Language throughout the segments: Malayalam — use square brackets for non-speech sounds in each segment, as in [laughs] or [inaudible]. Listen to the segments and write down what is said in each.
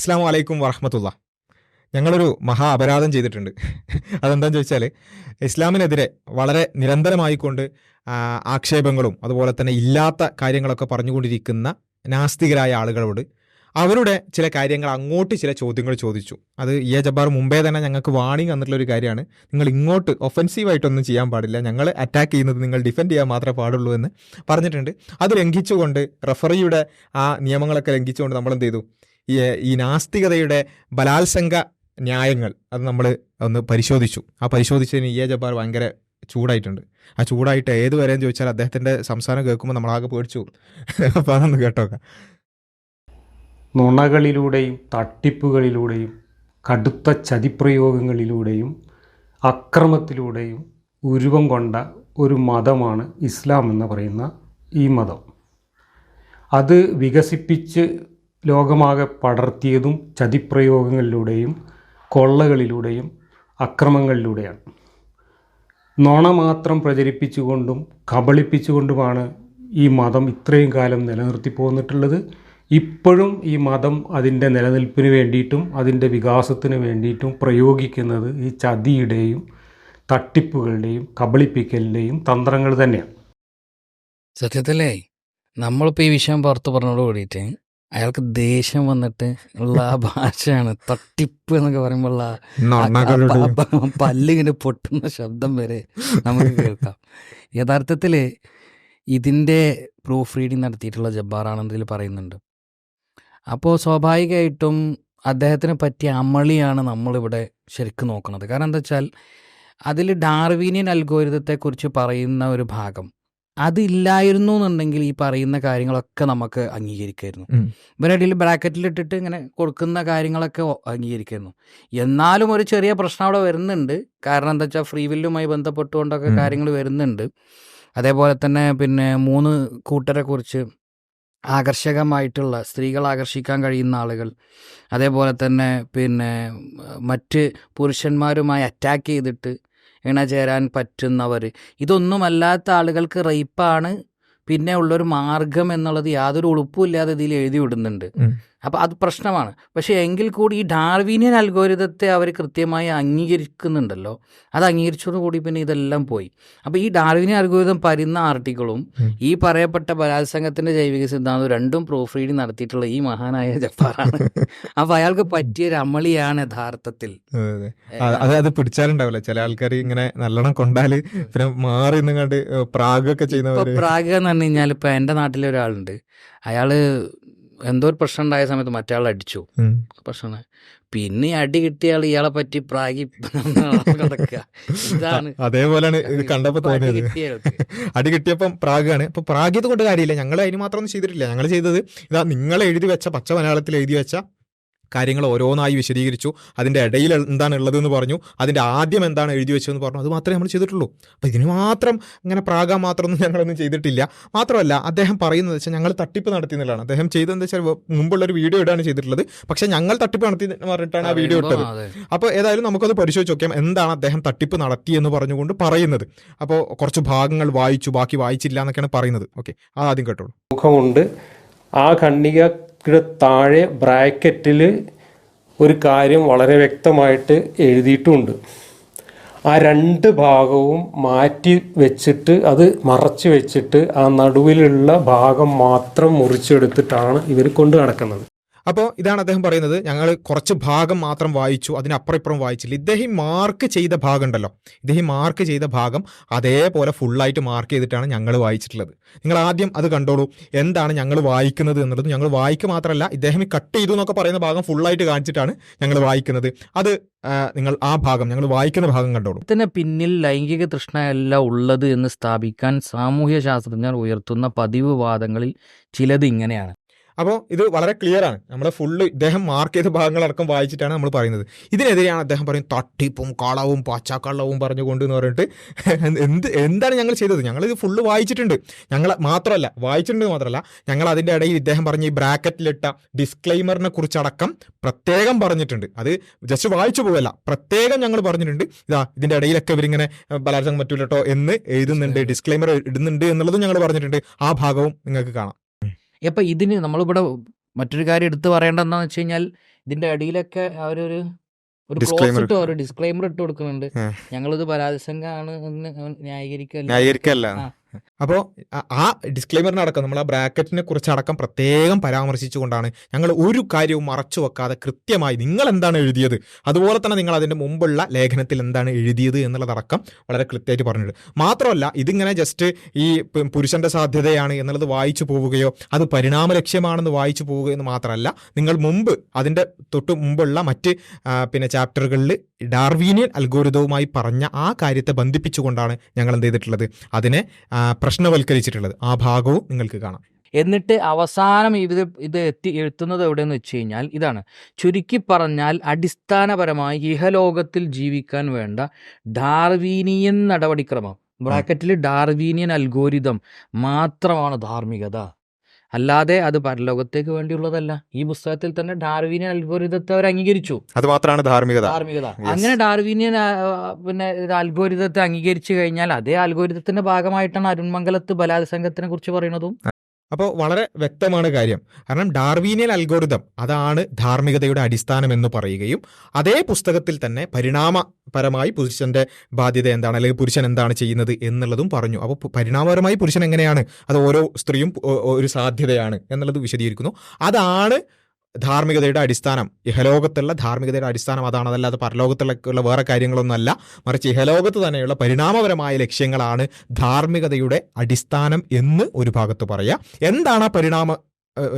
അസ്സാം വലൈക്കും വറഹമത്തുള്ള. ഞങ്ങളൊരു മഹാ അപരാധം ചെയ്തിട്ടുണ്ട്. അതെന്താണെന്ന് ചോദിച്ചാൽ ഇസ്ലാമിനെതിരെ വളരെ നിരന്തരമായിക്കൊണ്ട് ആക്ഷേപങ്ങളും അതുപോലെ തന്നെ ഇല്ലാത്ത കാര്യങ്ങളൊക്കെ പറഞ്ഞുകൊണ്ടിരിക്കുന്ന നാസ്തികരായ ആളുകളോട് അവരുടെ ചില കാര്യങ്ങൾ അങ്ങോട്ട് ചില ചോദ്യങ്ങൾ ചോദിച്ചു. അത് ഇ എ ജബ്ബാർ മുമ്പേ തന്നെ ഞങ്ങൾക്ക് വാണിംഗ് തന്നിട്ടുള്ള ഒരു കാര്യമാണ്. നിങ്ങൾ ഇങ്ങോട്ട് ഒഫൻസീവായിട്ടൊന്നും ചെയ്യാൻ പാടില്ല. ഞങ്ങൾ അറ്റാക്ക് ചെയ്യുന്നത് നിങ്ങൾ ഡിഫെൻഡ് ചെയ്യാൻ മാത്രമേ പാടുള്ളൂ എന്ന് പറഞ്ഞിട്ടുണ്ട്. അത് ലംഘിച്ചുകൊണ്ട് റഫറിയുടെ ആ നിയമങ്ങളൊക്കെ ലംഘിച്ചുകൊണ്ട് നമ്മൾ എന്ത് ചെയ്തു? ഈ നാസ്തികതയുടെ ബലാത്സംഗ ന്യായങ്ങൾ അത് നമ്മൾ ഒന്ന് പരിശോധിച്ചു. ആ പരിശോധിച്ചതിന് ഇ എ ജബ്ബാർ ഭയങ്കര ചൂടായിട്ടുണ്ട്. ആ ചൂടായിട്ട് ഏത് വരെയെന്ന് ചോദിച്ചാൽ അദ്ദേഹത്തിന്റെ സംസാരം കേൾക്കുമ്പോൾ നമ്മളാകെ പേടിച്ചു. അപ്പോൾ അതൊന്ന് കേട്ടോക്കാം. നുണകളിലൂടെയും തട്ടിപ്പുകളിലൂടെയും കടുത്ത ചതിപ്രയോഗങ്ങളിലൂടെയും അക്രമത്തിലൂടെയും ഉരുവം കൊണ്ട ഒരു മതമാണ് ഇസ്ലാം എന്ന് പറയുന്ന ഈ മതം. അത് വികസിപ്പിച്ച് ലോകമാകെ പടർത്തിയതും ചതിപ്രയോഗങ്ങളിലൂടെയും കൊള്ളകളിലൂടെയും അക്രമങ്ങളിലൂടെയാണ്. നുണ മാത്രം പ്രചരിപ്പിച്ചുകൊണ്ടും കബളിപ്പിച്ചുകൊണ്ടുമാണ് ഈ മതം ഇത്രയും കാലം നിലനിർത്തി പോന്നിട്ടുള്ളത്. ഇപ്പോഴും ഈ മതം അതിന്റെ നിലനിൽപ്പിന് വേണ്ടിയിട്ടും അതിന്റെ വികാസത്തിന് വേണ്ടിയിട്ടും പ്രയോഗിക്കുന്നത് ഈ ചതിയുടെയും തട്ടിപ്പുകളുടെയും കബളിപ്പിക്കലിന്റെയും തന്ത്രങ്ങൾ തന്നെയാണ്. സത്യത്തിലേ നമ്മളിപ്പോൾ ഈ വിഷയം പുറത്ത് പറഞ്ഞോട് കൂടിയിട്ട് അയാൾക്ക് ദേഷ്യം വന്നിട്ട് ഉള്ള ആ ഭാഷയാണ് തട്ടിപ്പ് എന്നൊക്കെ പറയുമ്പോൾ പല്ലിങ്ങനെ പൊട്ടുന്ന ശബ്ദം വരെ നമുക്ക് കേൾക്കാം. യഥാർത്ഥത്തിൽ ഇതിന്റെ പ്രൂഫ് റീഡിങ് നടത്തിയിട്ടുള്ള ജബ്ബാർ ആണെന്നതിൽ പറയുന്നുണ്ട്. അപ്പോൾ സ്വാഭാവികമായിട്ടും അദ്ദേഹത്തിനെ പറ്റിയ അമളിയാണ് നമ്മളിവിടെ ശരിക്കും നോക്കുന്നത്. കാരണം എന്താ വെച്ചാൽ അതിൽ ഡാർവീനിയൻ അൽഗോരിതത്തെക്കുറിച്ച് പറയുന്ന ഒരു ഭാഗം അതില്ലായിരുന്നു എന്നുണ്ടെങ്കിൽ ഈ പറയുന്ന കാര്യങ്ങളൊക്കെ നമുക്ക് അംഗീകരിക്കായിരുന്നു. ഇവരുടെ ഇവരടിയിൽ ബ്രാക്കറ്റിലിട്ടിട്ട് ഇങ്ങനെ കൊടുക്കുന്ന കാര്യങ്ങളൊക്കെ അംഗീകരിക്കായിരുന്നു. എന്നാലും ഒരു ചെറിയ പ്രശ്നം അവിടെ വരുന്നുണ്ട്. കാരണം എന്താ വെച്ചാൽ ഫ്രീ വില്ലുമായി ബന്ധപ്പെട്ടുകൊണ്ടൊക്കെ കാര്യങ്ങൾ വരുന്നുണ്ട്. അതേപോലെ തന്നെ പിന്നെ മൂന്ന് കൂട്ടരെ കുറിച്ച് ആകർഷകമായിട്ടുള്ള സ്ത്രീകൾ ആകർഷിക്കാൻ കഴിയുന്ന ആളുകൾ അതേപോലെ തന്നെ പിന്നെ മറ്റ് പുരുഷന്മാരുമായി അറ്റാക്ക് ചെയ്തിട്ട് ഇണചേരാൻ പറ്റുന്നവർ ഇതൊന്നുമല്ലാത്ത ആളുകൾക്ക് റേപ്പാണ്. പിന്നെ ഉള്ളൊരു മാർഗം എന്നുള്ളത് യാതൊരു ഉളുപ്പുമില്ലാതെ ഇതിൽ എഴുതി വിടുന്നുണ്ട്. അപ്പോൾ അത് പ്രശ്നമാണ്. പക്ഷേ എങ്കിൽ കൂടി ഈ ഡാർവീനിയൻ അൽഗോരിതത്തെ അവർ കൃത്യമായി അംഗീകരിക്കുന്നുണ്ടല്ലോ. അത് അംഗീകരിച്ചതോടുകൂടി പിന്നെ ഇതെല്ലാം പോയി. അപ്പോൾ ഈ ഡാർവീനിയൻ അൽഗോരിതം പരുന്ന ആർട്ടിക്കിളും ഈ പറയപ്പെട്ട ബലാത്സംഗത്തിന്റെ ജൈവിക സിദ്ധാന്തവും രണ്ടും പ്രൂഫ് റീഡിങ് നടത്തിയിട്ടുള്ള ഈ മഹാനായ ജപ്പാറാണ് അപ്പോൾ അയാൾക്ക് പറ്റിയ അമളിയാണ് യഥാർത്ഥത്തിൽ. അതെ, പിടിച്ചാലുണ്ടാവില്ല. ചില ആൾക്കാർ ഇങ്ങനെ നല്ലോണം കൊണ്ടാൽ പിന്നെ മാറി നിന്നുകൊണ്ട് പ്രാഗൊക്കെ ചെയ്യുന്ന പ്രാഗ് എന്ന് പറഞ്ഞു കഴിഞ്ഞാൽ ഇപ്പം എന്റെ നാട്ടിലെ ഒരാളുണ്ട് അയാൾ എന്തോ ഒരു പ്രശ്നം ഉണ്ടായ സമയത്ത് മറ്റേ അടിച്ചു. പ്രശ്നം പ്രശ്നമാണ് പിന്നെ ഈ അടി കിട്ടിയ ആൾ ഇയാളെ പറ്റി പ്രാഗി ഇതാണ് അതേപോലെയാണ് ഇത് കണ്ടപ്പോ അടി തോന്നിയത്. അടി കിട്ടിയപ്പം പ്രാഗാണ്. ഇപ്പൊ പ്രാഗിയത് കൊണ്ട് കാര്യമില്ല. ഞങ്ങൾ അതിന് മാത്രം ഒന്നും ചെയ്തിട്ടില്ല. ഞങ്ങൾ ചെയ്തത് ഇതാ നിങ്ങൾ എഴുതി വെച്ച പച്ച മലയാളത്തിൽ എഴുതി വെച്ച കാര്യങ്ങൾ ഓരോന്നായി വിശദീകരിച്ചു. അതിന്റെ ഇടയിൽ എന്താണ് ഉള്ളതെന്ന് പറഞ്ഞു. അതിന്റെ ആദ്യം എന്താണ് എഴുതി വെച്ചതെന്ന് പറഞ്ഞു. അത് മാത്രമേ നമ്മൾ ചെയ്തിട്ടുള്ളൂ. അപ്പോൾ ഇതിന് മാത്രം ഇങ്ങനെ പ്രാകാൻ മാത്രമൊന്നും ഞങ്ങളൊന്നും ചെയ്തിട്ടില്ല. മാത്രമല്ല അദ്ദേഹം പറയുന്നത് വെച്ചാൽ ഞങ്ങൾ തട്ടിപ്പ് നടത്തി എന്നുള്ളതാണ്. അദ്ദേഹം ചെയ്തതെന്ന് വെച്ചാൽ മുമ്പുള്ളൊരു വീഡിയോ ഇടാണ് ചെയ്തിട്ടുള്ളത്. പക്ഷേ ഞങ്ങൾ തട്ടിപ്പ് നടത്തി എന്ന് പറഞ്ഞിട്ടാണ് ആ വീഡിയോ ഇട്ടത്. അപ്പോൾ ഏതായാലും നമുക്കത് പരിശോധിച്ച് നോക്കാം എന്താണ് അദ്ദേഹം തട്ടിപ്പ് നടത്തി എന്ന് പറഞ്ഞുകൊണ്ട് പറയുന്നത്. അപ്പോൾ കുറച്ച് ഭാഗങ്ങൾ വായിച്ചു. ബാക്കി വായിച്ചില്ല എന്നൊക്കെയാണ് പറയുന്നത്. ഓക്കെ അത് ആദ്യം കേട്ടോളൂ. മുഖമുണ്ട്. ആ ഖണ്ഡികയുടെ താഴെ ബ്രാക്കറ്റിൽ ഒരു കാര്യം വളരെ വ്യക്തമായിട്ട് എഴുതിയിട്ടുണ്ട്. ആ രണ്ട് ഭാഗവും മാറ്റി വെച്ചിട്ട് അത് മറച്ചു വെച്ചിട്ട് ആ നടുവിലുള്ള ഭാഗം മാത്രം മുറിച്ചെടുത്തിട്ടാണ് ഇവർ കൊണ്ടു നടക്കുന്നത്. അപ്പോൾ ഇതാണ് അദ്ദേഹം പറയുന്നത്. ഞങ്ങൾ കുറച്ച് ഭാഗം മാത്രം വായിച്ചു അതിനപ്പുറം ഇപ്പുറം വായിച്ചില്ല. ഇദ്ദേഹം മാർക്ക് ചെയ്ത ഭാഗം ഉണ്ടല്ലോ. ഇദ്ദേഹം മാർക്ക് ചെയ്ത ഭാഗം അതേപോലെ ഫുള്ളായിട്ട് മാർക്ക് ചെയ്തിട്ടാണ് ഞങ്ങൾ വായിച്ചിട്ടുള്ളത്. നിങ്ങൾ ആദ്യം അത് കണ്ടോളൂ. എന്താണ് ഞങ്ങൾ വായിക്കുന്നത് എന്നുള്ളത്. ഞങ്ങൾ വായിക്കുക മാത്രമല്ല ഇദ്ദേഹം കട്ട് ചെയ്തു എന്നൊക്കെ പറയുന്ന ഭാഗം ഫുള്ളായിട്ട് കാണിച്ചിട്ടാണ് ഞങ്ങൾ വായിക്കുന്നത്. അത് നിങ്ങൾ ആ ഭാഗം ഞങ്ങൾ വായിക്കുന്ന ഭാഗം കണ്ടോളൂ. ഇതിന് പിന്നിൽ ലൈംഗിക തൃഷ്ണയല്ല ഉള്ളത് എന്ന് സ്ഥാപിക്കാൻ സാമൂഹ്യ ശാസ്ത്രജ്ഞർ ഉയർത്തുന്ന പതിവ് വാദങ്ങളിൽ ചിലത് ഇങ്ങനെയാണ്. അപ്പോൾ ഇത് വളരെ ക്ലിയർ ആണ്. നമ്മുടെ ഫുള്ള് ഇദ്ദേഹം മാർക്ക് ചെയ്ത ഭാഗങ്ങളടക്കം വായിച്ചിട്ടാണ് നമ്മൾ പറയുന്നത്. ഇതിനെതിരെയാണ് അദ്ദേഹം പറയും തട്ടിപ്പും കളവും പച്ചക്കള്ളവും പറഞ്ഞുകൊണ്ട് എന്ന് പറഞ്ഞിട്ട് [laughs] എന്ത് എന്താണ് ഞങ്ങൾ ചെയ്തത്? ഞങ്ങൾ ഇത് ഫുള്ള് വായിച്ചിട്ടുണ്ട്. ഞങ്ങൾ മാത്രമല്ല വായിച്ചിട്ടുണ്ട് മാത്രമല്ല ഞങ്ങൾ അതിന്റെ ഇടയിൽ ഇദ്ദേഹം പറഞ്ഞ ഈ ബ്രാക്കറ്റിലിട്ട ഡിസ്ക്ലൈമറിനെ കുറിച്ചടക്കം പ്രത്യേകം പറഞ്ഞിട്ടുണ്ട്. അത് ജസ്റ്റ് വായിച്ചു പോകല്ല പ്രത്യേകം ഞങ്ങൾ പറഞ്ഞിട്ടുണ്ട്. ഇതാ ഇതിന്റെ ഇടയിലൊക്കെ ഇവരിങ്ങനെ ബലാത്സംഗം പറ്റൂലട്ടോ എന്ന് എഴുതുന്നുണ്ട് ഡിസ്ക്ലൈമർ ഇടുന്നുണ്ട് എന്നുള്ളതും ഞങ്ങൾ പറഞ്ഞിട്ടുണ്ട്. ആ ഭാഗവും നിങ്ങൾക്ക് കാണാം. അപ്പം ഇതിന് നമ്മളിവിടെ മറ്റൊരു കാര്യം എടുത്തു എന്താണെന്ന് വെച്ച് കഴിഞ്ഞാൽ ഇതിന്റെ അടിയിലൊക്കെ അവരൊരു ഒരു ക്ലോസിട്ട് ഒരു ഡിസ്ക്ലൈമർ ഇട്ട് കൊടുക്കുന്നുണ്ട്. ഞങ്ങളിത് പരാതിസംഘമാണ് എന്ന് ന്യായീകരിക്കല്ല. അപ്പോൾ ആ ഡിസ്ക്ലെയിമറിനടക്കം നമ്മൾ ആ ബ്രാക്കറ്റിനെ കുറിച്ചടക്കം പ്രത്യേകം പരാമർശിച്ചുകൊണ്ടാണ് ഞങ്ങൾ ഒരു കാര്യവും മറച്ചു വെക്കാതെ കൃത്യമായി നിങ്ങൾ എന്താണ് എഴുതിയത്? അതുപോലെ തന്നെ നിങ്ങൾ അതിന്റെ മുമ്പുള്ള ലേഖനത്തിൽ എന്താണ് എഴുതിയത് എന്നുള്ളതടക്കം വളരെ കൃത്യമായിട്ട് പറഞ്ഞിട്ടുണ്ട്. മാത്രമല്ല ഇതിങ്ങനെ ജസ്റ്റ് ഈ പുരുഷന്റെ സാധ്യതയാണ് എന്നുള്ളത് വായിച്ചു പോവുകയോ അത് പരിണാമ ലക്ഷ്യമാണെന്ന് വായിച്ചു പോവുകയോ എന്ന് മാത്രമല്ല നിങ്ങൾ മുമ്പ് അതിന്റെ തൊട്ട് മുമ്പുള്ള മറ്റ് പിന്നെ ചാപ്റ്ററുകളിൽ ഡാർവീനിയൻ അൽഗോരിതവുമായി പറഞ്ഞ ആ കാര്യത്തെ ബന്ധിപ്പിച്ചുകൊണ്ടാണ് ഞങ്ങൾ എന്ത് ചെയ്തിട്ടുള്ളത്. അതിനെ പ്രശ്നവൽക്കരിച്ചിട്ടുള്ളത്. ആ ഭാഗവും നിങ്ങൾക്ക് കാണാം. എന്നിട്ട് അവസാനം ഇത് ഇത് എത്തി എത്തുന്നത് എവിടെയെന്ന് വെച്ച് കഴിഞ്ഞാൽ ഇതാണ്. ചുരുക്കി പറഞ്ഞാൽ അടിസ്ഥാനപരമായി ഇഹലോകത്തിൽ ജീവിക്കാൻ വേണ്ട ഡാർവീനിയൻ നടപടിക്രമം. ബ്രാക്കറ്റിൽ ഡാർവീനിയൻ അൽഗോരിതം മാത്രമാണ് ധാർമ്മികത. അല്ലാതെ അത് പരലോകത്തേക്ക് വേണ്ടിയുള്ളതല്ല. ഈ പുസ്തകത്തിൽ തന്നെ ഡാർവീനിയൻ അൽഗോരിതത്തെ അവർ അംഗീകരിച്ചു. അത് മാത്രമാണ് ധാർമ്മികത. ധാർമ്മികത. അങ്ങനെ ഡാർവീനിയൻ പിന്നെ അത്ഭുരിതത്തെ അംഗീകരിച്ചു കഴിഞ്ഞാൽ അതേ അൽഗോരിതത്തിന്റെ ഭാഗമായിട്ടാണ് അരുൺമംഗലത്ത് ബലാത്സംഗത്തിനെ കുറിച്ച് പറയുന്നതും. അപ്പോൾ വളരെ വ്യക്തമാണ് കാര്യം. കാരണം ഡാർവീനിയൻ അൽഗോരിതം അതാണ് ധാർമ്മികതയുടെ അടിസ്ഥാനം എന്ന് പറയുകയും അതേ പുസ്തകത്തിൽ തന്നെ പരിണാമപരമായി പുരുഷന്റെ ബാധ്യത എന്താണ്? അല്ലെങ്കിൽ പുരുഷൻ എന്താണ് ചെയ്യുന്നത് എന്നുള്ളതും പറഞ്ഞു. അപ്പോൾ പരിണാമപരമായി പുരുഷൻ എങ്ങനെയാണ്? അത് ഓരോ സ്ത്രീയും ഒരു സാധ്യതയാണ് എന്നുള്ളത് വിശദീകരിക്കുന്നു. അതാണ് ധാർമ്മികതയുടെ അടിസ്ഥാനം. ഇഹലോകത്തുള്ള ധാർമ്മികതയുടെ അടിസ്ഥാനം അതാണ്. അതല്ലാതെ പരലോകത്തുള്ള വേറെ കാര്യങ്ങളൊന്നുമല്ല. മറിച്ച് ഇഹലോകത്ത് തന്നെയുള്ള പരിണാമപരമായ ലക്ഷ്യങ്ങളാണ് ധാർമ്മികതയുടെ അടിസ്ഥാനം എന്ന് ഒരു ഭാഗത്ത് പറയുക എന്താണ് ആ പരിണാമ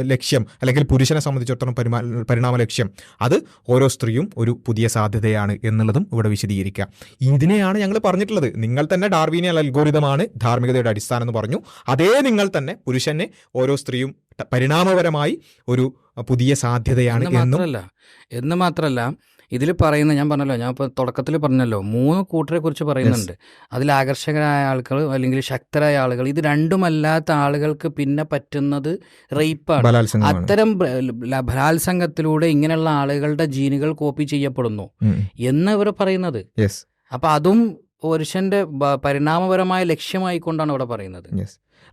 ലക്ഷ്യം അല്ലെങ്കിൽ പുരുഷനെ സംബന്ധിച്ചിടത്തോളം പരിമാ പരിണാമ ലക്ഷ്യം അത് ഓരോ സ്ത്രീയും ഒരു പുതിയ സാധ്യതയാണ് എന്നുള്ളതും ഇവിടെ വിശദീകരിക്കുക ഇതിനെയാണ് ഞങ്ങൾ പറഞ്ഞിട്ടുള്ളത്. നിങ്ങൾ തന്നെ ഡാർവീനിയൽ അൽഗോരിതമാണ് ധാർമ്മികതയുടെ അടിസ്ഥാനം എന്ന് പറഞ്ഞു. അതേ നിങ്ങൾ തന്നെ പുരുഷനെ ഓരോ സ്ത്രീയും പരിണാമപരമായി ഒരു പുതിയ സാധ്യതയാണ് എന്ന് എന്നും മാത്രമല്ല എന്ന് മാത്രമല്ല ഇതിൽ പറയുന്ന ഞാൻ പറഞ്ഞല്ലോ ഞാൻ ഇപ്പോൾ തുടക്കത്തിൽ പറഞ്ഞല്ലോ മൂന്ന് കൂട്ടരെ കുറിച്ച് പറയുന്നുണ്ട്. അതിൽ ആകർഷകരായ ആളുകൾ അല്ലെങ്കിൽ ശക്തരായ ആളുകൾ ഇത് രണ്ടുമല്ലാത്ത ആളുകൾക്ക് പിന്നെ പറ്റുന്നത് റേപ്പാണ്. അത്തരം ബലാത്സംഗത്തിലൂടെ ഇങ്ങനെയുള്ള ആളുകളുടെ ജീനുകൾ കോപ്പി ചെയ്യപ്പെടുന്നു. എന്ന് ഇവർ പറയുന്നത്. അപ്പൊ അതും പുരുഷന്റെ പരിണാമപരമായ ലക്ഷ്യമായിക്കൊണ്ടാണ് ഇവിടെ പറയുന്നത്.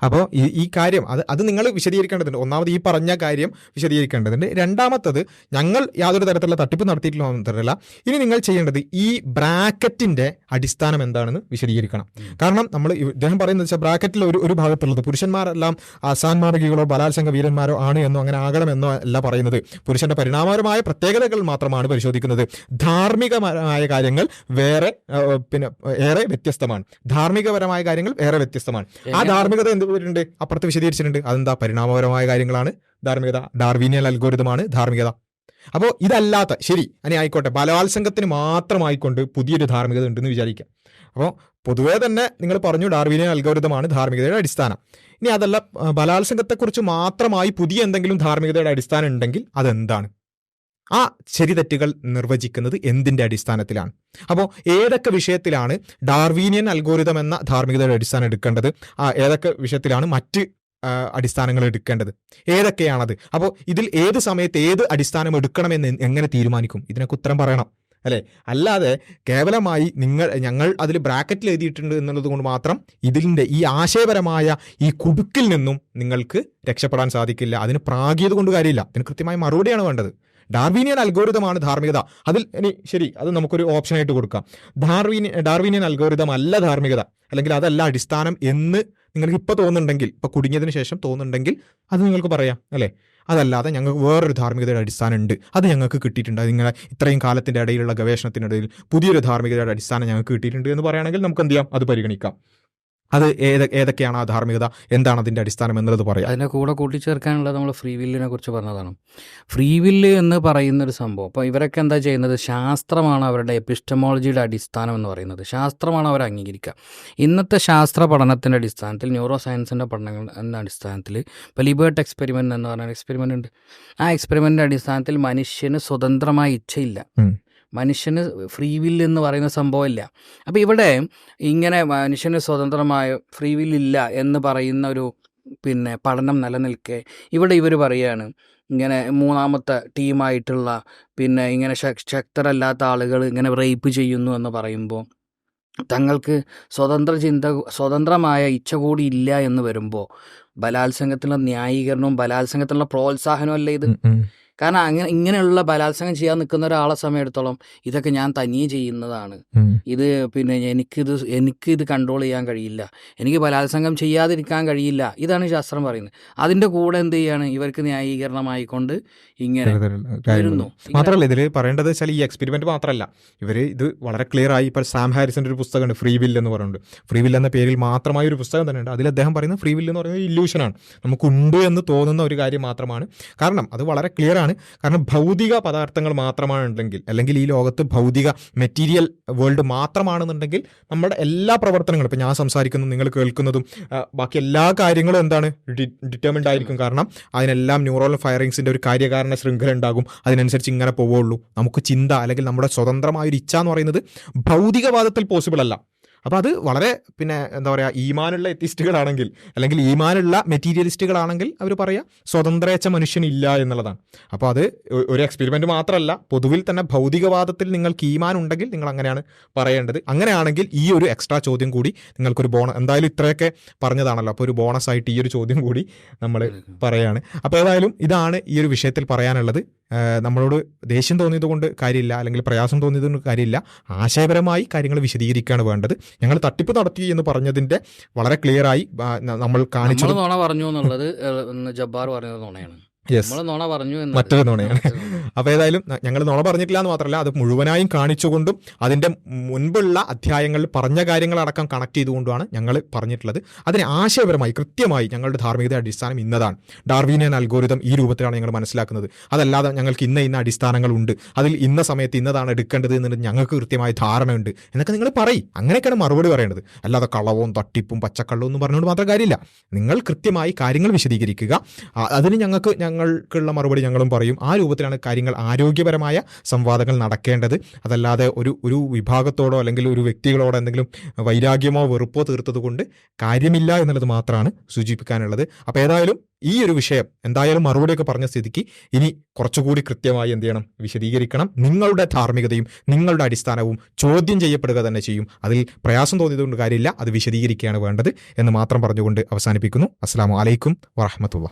അപ്പോൾ ഈ ഈ കാര്യം അത് അത് നിങ്ങൾ വിശദീകരിക്കേണ്ടതുണ്ട്. ഒന്നാമത് ഈ പറഞ്ഞ കാര്യം വിശദീകരിക്കേണ്ടതുണ്ട്. രണ്ടാമത്തത് ഞങ്ങൾ യാതൊരു തരത്തിലുള്ള തട്ടിപ്പ് നടത്തിയിട്ടില്ല ഇനി നിങ്ങൾ ചെയ്യേണ്ടത് ഈ ബ്രാക്കറ്റിന്റെ അടിസ്ഥാനം എന്താണെന്ന് വിശദീകരിക്കണം. കാരണം നമ്മൾ ഇദ്ദേഹം പറയുന്നത് വെച്ചാൽ ബ്രാക്കറ്റിൽ ഒരു ഒരു ഭാഗത്തുള്ളത് പുരുഷന്മാരെല്ലാം അസാൻമാർഗികളോ ബലാത്സംഗ വീരന്മാരോ ആണ് എന്നോ അങ്ങനെ ആകണമെന്നോ അല്ല പറയുന്നത്. പുരുഷന്റെ പരിണാമപരമായ പ്രത്യേകതകൾ മാത്രമാണ് പരിശോധിക്കുന്നത്. ധാർമ്മികമായ കാര്യങ്ങൾ വേറെ പിന്നെ ഏറെ വ്യത്യസ്തമാണ്. ധാർമ്മികപരമായ കാര്യങ്ങൾ ഏറെ വ്യത്യസ്തമാണ്. ആ ധാർമ്മികത എന്ത് വരുന്നുണ്ട് അപ്പുറത്ത് വിശദീകരിച്ചിട്ടുണ്ട്. അതെന്താ? പരിണാമപരമായ കാര്യങ്ങളാണ്. ധാർമ്മികത ഡാർവീനിയൽ അൽഗോരിതമാണ് ധാർമ്മികത. അപ്പോൾ ഇതല്ലാത്ത ശരി അനി ആയിക്കോട്ടെ. ബലാത്സംഗത്തിന് മാത്രമായിക്കൊണ്ട് പുതിയൊരു ധാർമ്മികത ഉണ്ടെന്ന് വിചാരിക്കാം. അപ്പോൾ പൊതുവേ തന്നെ നിങ്ങൾ പറഞ്ഞു ഡാർവീനിയൻ അൽഗോരിതമാണ് ധാർമ്മികതയുടെ അടിസ്ഥാനം. ഇനി അതല്ല ബലാത്സംഗത്തെക്കുറിച്ച് മാത്രമായി പുതിയ എന്തെങ്കിലും ധാർമ്മികതയുടെ അടിസ്ഥാനം ഉണ്ടെങ്കിൽ അതെന്താണ്? ആ ശരി തെറ്റുകൾ നിർവചിക്കുന്നത് എന്തിന്റെ അടിസ്ഥാനത്തിലാണ്? അപ്പോൾ ഏതൊക്കെ വിഷയത്തിലാണ് ഡാർവീനിയൻ അൽഗോരിതം എന്ന ധാർമ്മികതയുടെ അടിസ്ഥാനം എടുക്കേണ്ടത്? ആ ഏതൊക്കെ വിഷയത്തിലാണ് മറ്റ് അടിസ്ഥാനങ്ങൾ എടുക്കേണ്ടത്? ഏതൊക്കെയാണത്? അപ്പോൾ ഇതിൽ ഏത് സമയത്ത് ഏത് അടിസ്ഥാനം എടുക്കണമെന്ന് എങ്ങനെ തീരുമാനിക്കും? ഇതിനൊക്കെ ഉത്തരം പറയണം അല്ലേ? അല്ലാതെ കേവലമായി നിങ്ങൾ ഞങ്ങൾ അതിൽ ബ്രാക്കറ്റിൽ എഴുതിയിട്ടുണ്ട് എന്നുള്ളത് കൊണ്ട് മാത്രം ഇതിന്റെ ഈ ആശയപരമായ ഈ കുടുക്കിൽ നിന്നും നിങ്ങൾക്ക് രക്ഷപ്പെടാൻ സാധിക്കില്ല. അതിന് പ്രാഗിയത് കൊണ്ട് കാര്യമില്ല. അതിന് കൃത്യമായ മറുപടിയാണ് വേണ്ടത്. ഡാർവീനിയൻ അൽഗോരിതമാണ് ധാർമ്മികത. അതിൽ ഇനി ശരി അത് നമുക്കൊരു ഓപ്ഷനായിട്ട് കൊടുക്കാം. ഡാർവീനി ഡാർവീനിയൻ അൽഗോരിതം അല്ല ധാർമ്മികത. അല്ലെങ്കിൽ അതല്ല അടിസ്ഥാനം എന്ന് നിങ്ങൾക്ക് ഇപ്പോൾ തോന്നുന്നുണ്ടെങ്കിൽ ഇപ്പോൾ കുടുങ്ങിയതിന് ശേഷം തോന്നുന്നുണ്ടെങ്കിൽ അത് നിങ്ങൾക്ക് പറയാം അല്ലേ? അതല്ലാതെ ഞങ്ങൾക്ക് വേറൊരു ധാർമ്മികതയുടെ അടിസ്ഥാനം ഉണ്ട്. അത് ഞങ്ങൾക്ക് കിട്ടിയിട്ടുണ്ട്. നിങ്ങളെ ഇത്രയും കാലത്തിന്റെ ഇടയിലുള്ള ഗവേഷണത്തിനിടയിൽ പുതിയൊരു ധാർമ്മികതയുടെ അടിസ്ഥാനം ഞങ്ങൾക്ക് കിട്ടിയിട്ടുണ്ട് എന്ന് പറയുകയാണെങ്കിൽ നമുക്ക് എന്ത് ചെയ്യാം? അത് പരിഗണിക്കാം. അത് ഏത് ഏതൊക്കെയാണ് ആ ധാർമ്മികത? എന്താണ് അതിന്റെ അടിസ്ഥാനം എന്നുള്ളത് പറയാം. അതിന്റെ കൂടെ കൂട്ടിച്ചേർക്കാനുള്ളത് നമ്മൾ ഫ്രീ വില്ലിനെ കുറിച്ച് പറഞ്ഞതാണ്. ഫ്രീ വില്ല് എന്ന് പറയുന്ന ഒരു സംഭവം അപ്പോൾ ഇവരൊക്കെ എന്താ ചെയ്യുന്നത്? ശാസ്ത്രമാണ് അവരുടെ എപ്പിസ്റ്റമോളജിയുടെ അടിസ്ഥാനം എന്ന് പറയുന്നത്. ശാസ്ത്രമാണ് അവർ അംഗീകരിക്കുക. ഇന്നത്തെ ശാസ്ത്ര പഠനത്തിന്റെ അടിസ്ഥാനത്തിൽ ന്യൂറോ സയൻസിന്റെ പഠനങ്ങളുടെ അടിസ്ഥാനത്തിൽ ഇപ്പോൾ ലിബേർട്ട് എക്സ്പെരിമെന്റ് എന്ന് പറഞ്ഞ എക്സ്പെരിമെന്റ് ഉണ്ട്. ആ എക്സ്പെരിമെന്റിന്റെ അടിസ്ഥാനത്തിൽ മനുഷ്യന് സ്വതന്ത്രമായ ഇച്ഛയില്ല. മനുഷ്യന് ഫ്രീ വില്ല് എന്ന് പറയുന്ന സംഭവമില്ല. അപ്പോൾ ഇവിടെ ഇങ്ങനെ മനുഷ്യന് സ്വതന്ത്രമായ ഫ്രീ വില്ലില്ല എന്ന് പറയുന്ന ഒരു പിന്നെ പഠനം നിലനിൽക്കെ. ഇവിടെ ഇവർ പറയുകയാണ് ഇങ്ങനെ മൂന്നാമത്തെ ടീമായിട്ടുള്ള പിന്നെ ഇങ്ങനെ ശക്തരല്ലാത്ത ആളുകൾ ഇങ്ങനെ റേപ്പ് ചെയ്യുന്നു എന്ന് പറയുമ്പോൾ തങ്ങൾക്ക് സ്വതന്ത്ര ചിന്ത സ്വതന്ത്രമായ ഇച്ഛ കൂടി ഇല്ല എന്ന് വരുമ്പോൾ ബലാത്സംഗത്തിനുള്ള ന്യായീകരണവും ബലാത്സംഗത്തിനുള്ള പ്രോത്സാഹനവും അല്ലേ ഇത്. കാരണം അങ്ങനെ ഇങ്ങനെയുള്ള ബലാത്സംഗം ചെയ്യാൻ നിൽക്കുന്ന ഒരാളെ സമയത്തോളം ഇതൊക്കെ ഞാൻ തനിയെ ചെയ്യുന്നതാണ്. ഇത് പിന്നെ എനിക്കിത് എനിക്കിത് കൺട്രോൾ ചെയ്യാൻ കഴിയില്ല. എനിക്ക് ബലാത്സംഗം ചെയ്യാതിരിക്കാൻ കഴിയില്ല. ഇതാണ് ശാസ്ത്രം പറയുന്നത്. അതിന്റെ കൂടെ എന്ത് ചെയ്യാണ്? ഇവർക്ക് ന്യായീകരണമായിക്കൊണ്ട് ഇങ്ങനെ വരുന്നു. മാത്രമല്ല ഇതിൽ പറയേണ്ടത് വെച്ചാൽ ഈ എക്സ്പെരിമെന്റ് മാത്രമല്ല. ഇവർ ഇത് വളരെ ക്ലിയർ ആയി ഇപ്പോൾ സാം ഹാരിസന്റെ ഒരു പുസ്തകമുണ്ട് ഫ്രീ വിൽ എന്ന് പറയുന്നുണ്ട് ഫ്രീ വിൽ എന്ന പേരിൽ മാത്രമായ ഒരു പുസ്തകം തന്നെയുണ്ട്. അതിൽ അദ്ദേഹം പറയുന്നത് ഫ്രീ വിൽ എന്ന് പറയുന്നത് ഇല്യൂഷനാണ് നമുക്കുണ്ട് എന്ന് തോന്നുന്ന ഒരു കാര്യം മാത്രമാണ്. കാരണം അത് വളരെ ക്ലിയർ ആണ്. കാരണം ഭൗതിക പദാർത്ഥങ്ങൾ മാത്രമാണെന്നുണ്ടെങ്കിൽ അല്ലെങ്കിൽ ഈ ലോകത്ത് ഭൗതിക മെറ്റീരിയൽ വേൾഡ് മാത്രമാണെന്നുണ്ടെങ്കിൽ നമ്മുടെ എല്ലാ പ്രവർത്തനങ്ങളും ഇപ്പം ഞാൻ സംസാരിക്കുന്നതും നിങ്ങൾ കേൾക്കുന്നതും ബാക്കി എല്ലാ കാര്യങ്ങളും എന്താണ്? ഡിറ്റർമിൻഡ് ആയിരിക്കും. കാരണം അതിനെല്ലാം ന്യൂറോൾ ഫയറിങ്സിന്റെ ഒരു കാര്യകാരണ ശൃംഖല ഉണ്ടാകും. അതിനനുസരിച്ച് ഇങ്ങനെ പോവുള്ളൂ നമുക്ക് ചിന്ത അല്ലെങ്കിൽ നമ്മുടെ സ്വതന്ത്രമായ ഒരു ഇച്ഛ എന്ന് പറയുന്നത് ഭൗതികവാദത്തിൽ പോസിബിൾ അല്ല. അപ്പോൾ അത് വളരെ പിന്നെ എന്താ പറയുക ഈമാനുള്ള എത്തിസ്റ്റുകളാണെങ്കിൽ അല്ലെങ്കിൽ ഈമാനുള്ള മെറ്റീരിയലിസ്റ്റുകളാണെങ്കിൽ അവർ പറയുക സ്വതന്ത്രേച്ഛ മനുഷ്യനില്ല എന്നുള്ളതാണ്. അപ്പോൾ അത് ഒരു എക്സ്പെരിമെന്റ് മാത്രമല്ല പൊതുവിൽ തന്നെ ഭൗതികവാദത്തിൽ നിങ്ങൾക്ക് ഈമാൻ ഉണ്ടെങ്കിൽ നിങ്ങൾ അങ്ങനെയാണ് പറയേണ്ടത്. അങ്ങനെയാണെങ്കിൽ ഈ ഒരു എക്സ്ട്രാ ചോദ്യം കൂടി നിങ്ങൾക്കൊരു ബോണസ് എന്തായാലും ഇത്രയൊക്കെ പറഞ്ഞതാണല്ലോ. അപ്പോൾ ഒരു ബോണസ് ആയിട്ട് ഈ ഒരു ചോദ്യം കൂടി നമ്മൾ പറയാണ്. അപ്പോൾ ഏതായാലും ഇതാണ് ഈ ഒരു വിഷയത്തിൽ പറയാനുള്ളത്. നമ്മളോട് ദേഷ്യം തോന്നിയത് കൊണ്ട് കാര്യമില്ല അല്ലെങ്കിൽ പ്രയാസം തോന്നിയത് കൊണ്ട് കാര്യമില്ല. ആശയപരമായി കാര്യങ്ങൾ വിശദീകരിക്കുകയാണ് വേണ്ടത്. ഞങ്ങൾ തട്ടിപ്പ് നടത്തി എന്ന് പറഞ്ഞതിന്റെ വളരെ ക്ലിയറായി നമ്മൾ കാണിച്ചു പറഞ്ഞു എന്നുള്ളത് ജബ്ബാർ പറഞ്ഞത് നുണയാണ്. മറ്റൊരു നുണയാണ്. അപ്പൊ അപ്പോൾ ഏതായാലും ഞങ്ങൾ നുണ പറഞ്ഞിട്ടില്ല എന്ന് മാത്രമല്ല അത് മുഴുവനായും കാണിച്ചുകൊണ്ടും അതിന്റെ മുൻപുള്ള അധ്യായങ്ങളിൽ പറഞ്ഞ കാര്യങ്ങളടക്കം കണക്ട് ചെയ്തുകൊണ്ടുമാണ് ഞങ്ങൾ പറഞ്ഞിട്ടുള്ളത്. അതിനെ ആശയപരമായി കൃത്യമായി ഞങ്ങളുടെ ധാർമ്മികത അടിസ്ഥാനം ഇന്നതാണ്. ഡാർവീനിയൻ അൽഗോരിതം ഈ രൂപത്തിലാണ് ഞങ്ങൾ മനസ്സിലാക്കുന്നത്. അതല്ലാതെ ഞങ്ങൾക്ക് ഇന്ന ഇന്ന അടിസ്ഥാനങ്ങളുണ്ട്. അതിൽ ഇന്ന സമയത്ത് ഇന്നതാണ് എടുക്കേണ്ടത് എന്നുള്ളത് ഞങ്ങൾക്ക് കൃത്യമായ ധാരണയുണ്ട്. എന്നൊക്കെ നിങ്ങൾ പറയും. അങ്ങനെയൊക്കെയാണ് മറുപടി പറയേണ്ടത്. അല്ലാതെ കളവും തട്ടിപ്പും പച്ചക്കള്ളവും എന്ന് പറഞ്ഞുകൊണ്ട് മാത്രം കാര്യമില്ല. നിങ്ങൾ കൃത്യമായി കാര്യങ്ങൾ വിശദീകരിക്കുക. അതിന് ഞങ്ങൾക്ക് ഞങ്ങൾക്കുള്ള മറുപടി ഞങ്ങളും പറയും. ആ രൂപത്തിലാണ് കാര്യങ്ങൾ ആരോഗ്യപരമായ സംവാദങ്ങൾ നടക്കേണ്ടത്. അതല്ലാതെ ഒരു ഒരു വിഭാഗത്തോടോ അല്ലെങ്കിൽ ഒരു വ്യക്തികളോടോ എന്തെങ്കിലും വൈരാഗ്യമോ വെറുപ്പോ തീർത്തത് കൊണ്ട് കാര്യമില്ല എന്നുള്ളത് മാത്രമാണ് സൂചിപ്പിക്കാനുള്ളത്. അപ്പോൾ ഏതായാലും ഈ ഒരു വിഷയം എന്തായാലും മറുപടിയൊക്കെ പറഞ്ഞ സ്ഥിതിക്ക് ഇനി കുറച്ചുകൂടി കൃത്യമായി എന്ത് ചെയ്യണം? വിശദീകരിക്കണം. നിങ്ങളുടെ ധാർമ്മികതയും നിങ്ങളുടെ അടിസ്ഥാനവും ചോദ്യം ചെയ്യപ്പെടുക തന്നെ ചെയ്യും. അതിൽ പ്രയാസം തോന്നിയതുകൊണ്ട് കാര്യമില്ല. അത് വിശദീകരിക്കുകയാണ് വേണ്ടത് എന്ന് മാത്രം പറഞ്ഞുകൊണ്ട് അവസാനിപ്പിക്കുന്നു. അസ്സാം വലൈക്കും വറഹമത്തുള്ള